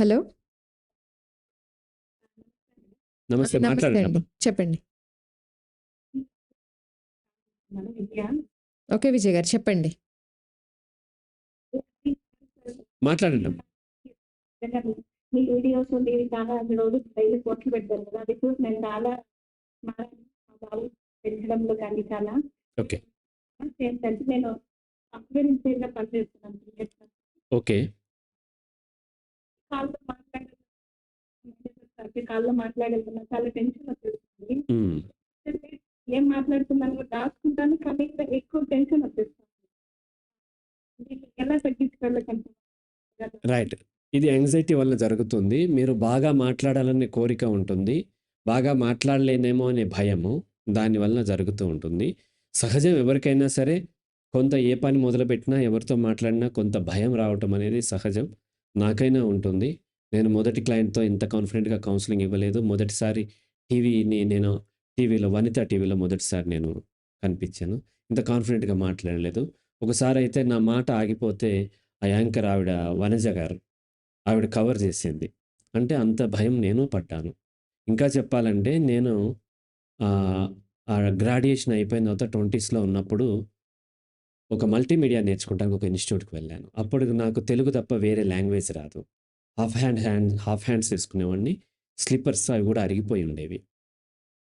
Hello? నమస్తే నమస్తే మాట్లాడండి. చెప్పండి. ఓకే విజయ్ గారు చెప్పండి. మాట్లాడండి. మీ వీడియోస్ ఉండేవి చాలా రోజు డైలీ పోస్టులు పెడతారు కదా అది చూసి నేను చాలా పెంచడంలో కానీ చాలా. ఓకే. ఏంటంటే నేను సాఫ్ట్వేర్ ఇంజనీర్గా పనిచేస్తున్నాను ఓకే. కాల్లో కాల్లో చాలా టెన్షన్ వచ్చేస్తుంది. ఏం మాట్లాడుతున్నాను దాచుకుంటాను కానీ ఎక్కువ టెన్షన్ వచ్చేస్తుంది. ఎలా రైట్ ఇది యాంగ్జైటీ వల్ల జరుగుతుంది. మీరు బాగా మాట్లాడాలనే కోరిక ఉంటుంది. బాగా మాట్లాడలేనేమో అనే భయము దానివల్ల జరుగుతూ ఉంటుంది. సహజం ఎవరికైనా సరే కొంత ఏ పని మొదలుపెట్టినా ఎవరితో మాట్లాడినా కొంత భయం రావటం అనేది సహజం. నాకైనా ఉంటుంది. నేను మొదటి క్లయింట్తో ఇంత కాన్ఫిడెంట్గా కౌన్సిలింగ్ ఇవ్వలేదు. మొదటిసారి టీవీని నేను టీవీలో వనిత టీవీలో మొదటిసారి నేను కనిపించాను. ఇంత కాన్ఫిడెంట్గా మాట్లాడలేదు. ఒకసారి అయితే నా మాట ఆగిపోతే ఆ యాంకర్ ఆవిడ వనజ గారు ఆవిడ కవర్ చేసింది. అంటే అంత భయం నేను పడ్డాను. ఇంకా చెప్పాలంటే నేను ఆ గ్రాడ్యుయేషన్ అయిపోయిన తర్వాత ట్వంటీస్లో ఉన్నప్పుడు ఒక మల్టీమీడియా నేర్చుకుంటానికి ఒక ఇన్స్టిట్యూట్కి వెళ్ళాను. అప్పుడు నాకు తెలుగు తప్ప వేరే లాంగ్వేజ్ రాదు. Half hand hand half hands తీసుకునేవాడిని slippers అవి కూడా అరిగిపోయి ఉండేవి.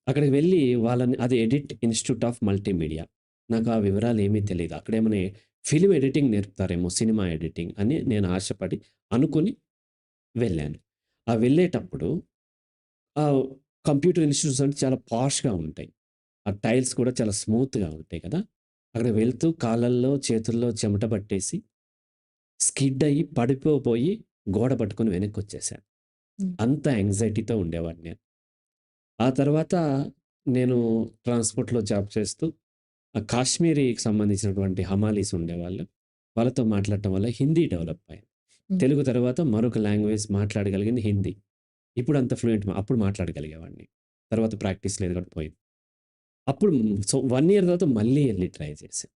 అక్కడికి వెళ్ళి వాళ్ళని అది ఎడిట్ ఇన్స్టిట్యూట్ ఆఫ్ మల్టీమీడియా నాకు ఆ వివరాలు ఏమీ తెలియదు అక్కడేమైనా ఫిలిం ఎడిటింగ్ నేర్పుతారేమో సినిమా ఎడిటింగ్ అని నేను ఆశపడి అనుకుని వెళ్ళాను. ఆ వెళ్ళేటప్పుడు ఆ కంప్యూటర్ ఇన్స్టిట్యూట్స్ అంటే చాలా పాష్గా ఉంటాయి. ఆ టైల్స్ కూడా చాలా స్మూత్గా ఉంటాయి కదా. అక్కడ వెళ్తూ కాళ్ళల్లో చేతుల్లో చెమట పట్టేసి స్కిడ్ అయ్యి పడిపోయి గోడ పట్టుకొని వెనక్కి వచ్చేసాను. అంత యాంగ్జైటీతో ఉండేవాడిని నేను. ఆ తర్వాత నేను ట్రాన్స్పోర్ట్లో జాబ్ చేస్తూ ఆ కాశ్మీరీకి సంబంధించినటువంటి హమాలీస్ ఉండేవాళ్ళు. వాళ్ళతో మాట్లాడటం వల్ల హిందీ డెవలప్ అయింది. తెలుగు తర్వాత మరొక లాంగ్వేజ్ మాట్లాడగలిగింది హిందీ. ఇప్పుడు అంత ఫ్లూయెంట్ అప్పుడు మాట్లాడగలిగేవాడిని. తర్వాత ప్రాక్టీస్ లేదు కూడా పోయింది. అప్పుడు సో వన్ ఇయర్ తర్వాత మళ్ళీ వెళ్ళి ట్రై చేశాను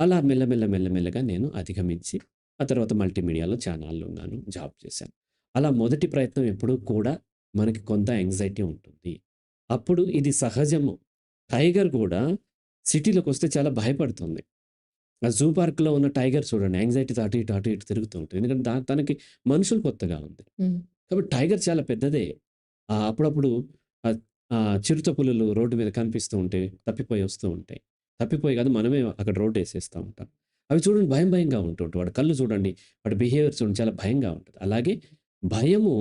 అలా మెల్లమెల్ల మెల్లమెల్లగా నేను అధిగమించి ఆ తర్వాత మల్టీమీడియాలో ఛానల్లో ఉన్నాను జాబ్ చేశాను. అలా మొదటి ప్రయత్నం ఎప్పుడూ కూడా మనకి కొంత యాంగ్జైటీ ఉంటుంది. అప్పుడు ఇది సహజము. టైగర్ కూడా సిటీలోకి వస్తే చాలా భయపడుతుంది. ఆ జూ పార్క్లో ఉన్న టైగర్ చూడండి యాంగ్జైటీతో అటు ఇటు అటు ఇటు తిరుగుతూ ఉంటుంది. ఎందుకంటే దా తనకి మనుషులు కొత్తగా ఉంది. కాబట్టి టైగర్ చాలా పెద్దదే. అప్పుడప్పుడు చిరుత పులులు రోడ్డు మీద కనిపిస్తూ ఉంటే తప్పిపోయి వస్తూ ఉంటాయి. తప్పిపోయి కాదు మనమే అక్కడ రోడ్డు వేసేస్తూ ఉంటాం. అవి చూడండి భయం భయంగా ఉంటుంటాయి వాడు కళ్ళు చూడండి వాడి బిహేవియర్ చూడండి చాలా భయంగా ఉంటుంది. అలాగే భయము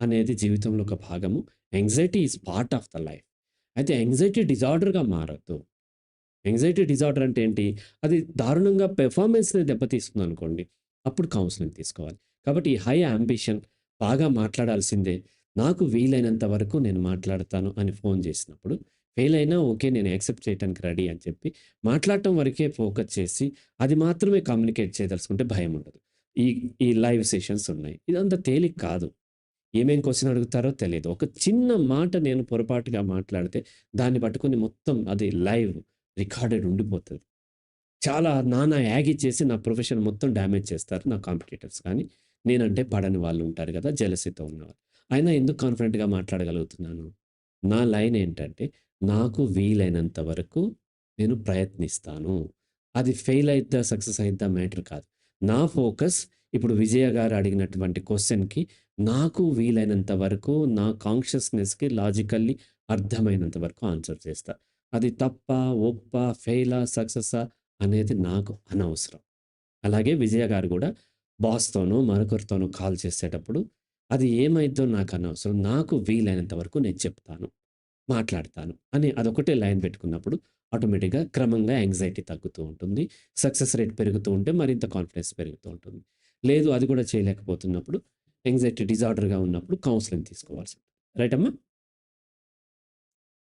అనేది జీవితంలో ఒక భాగము. Anxiety is part of the life. అయితే యాంగ్జైటీ డిజార్డర్గా మారద్దు. యాంగ్జైటీ డిజార్డర్ అంటే ఏంటి? అది దారుణంగా పెర్ఫార్మెన్స్ని దెబ్బతీస్తుంది అనుకోండి అప్పుడు కౌన్సిలింగ్ తీసుకోవాలి. కాబట్టి ఈ హై అంబిషన్ బాగా మాట్లాడాల్సిందే నాకు వీలైనంత వరకు నేను మాట్లాడతాను అని ఫోన్ చేసినప్పుడు ఫెయిల్ అయినా ఓకే నేను యాక్సెప్ట్ చేయడానికి రెడీ అని చెప్పి మాట్లాడటం వరకే ఫోకస్ చేసి అది మాత్రమే కమ్యూనికేట్ చేయదలుచుకుంటే భయం ఉండదు. ఈ ఈ లైవ్ సెషన్స్ ఉన్నాయి. ఇదంతా తేలిక కాదు. ఏమేం క్వశ్చన్ అడుగుతారో తెలియదు. ఒక చిన్న మాట నేను పొరపాటుగా మాట్లాడితే దాన్ని పట్టుకుని మొత్తం అది లైవ్ రికార్డెడ్ ఉండిపోతుంది. చాలా నానా యాగి చేసి నా ప్రొఫెషన్ మొత్తం డ్యామేజ్ చేస్తారు నా కాంపిటేటర్స్. కానీ నేనంటే పడని వాళ్ళు ఉంటారు కదా జలసితో ఉన్నవాళ్ళు. అయినా ఎందుకు కాన్ఫిడెంట్గా మాట్లాడగలుగుతున్నాను? నా లైన్ ఏంటంటే నాకు వీలైనంత వరకు నేను ప్రయత్నిస్తాను. అది ఫెయిల్ అయిద్దా సక్సెస్ అయిద్దా మ్యాటర్ కాదు. నా ఫోకస్ ఇప్పుడు విజయ గారు అడిగినటువంటి క్వశ్చన్కి నాకు వీలైనంత వరకు నా కాన్షియస్నెస్కి లాజికల్లీ అర్థమైనంత వరకు ఆన్సర్ చేస్తా. అది తప్ప ఒప్ప ఫెయిలా సక్సెసా అనేది నాకు అనవసరం. అలాగే విజయ గారు కూడా బాస్తోనో మరొకరితోనో కాల్ చేసేటప్పుడు అది ఏమైద్దో నాకు అనవసరం నాకు వీలైనంత వరకు నేను చెప్తాను మాట్లాడతాను అని అదొకటే లైన్ పెట్టుకున్నప్పుడు ఆటోమేటిక్గా క్రమంగా యాంగ్జైటీ తగ్గుతూ ఉంటుంది సక్సెస్ రేట్ పెరుగుతూ ఉంటే మరింత కాన్ఫిడెన్స్ పెరుగుతూ ఉంటుంది. లేదు అది కూడా చేయలేకపోతున్నప్పుడు యాంగ్జైటీ డిజార్డర్గా ఉన్నప్పుడు కౌన్సిలింగ్ తీసుకోవాల్సి ఉంటుంది. రైట్ అమ్మా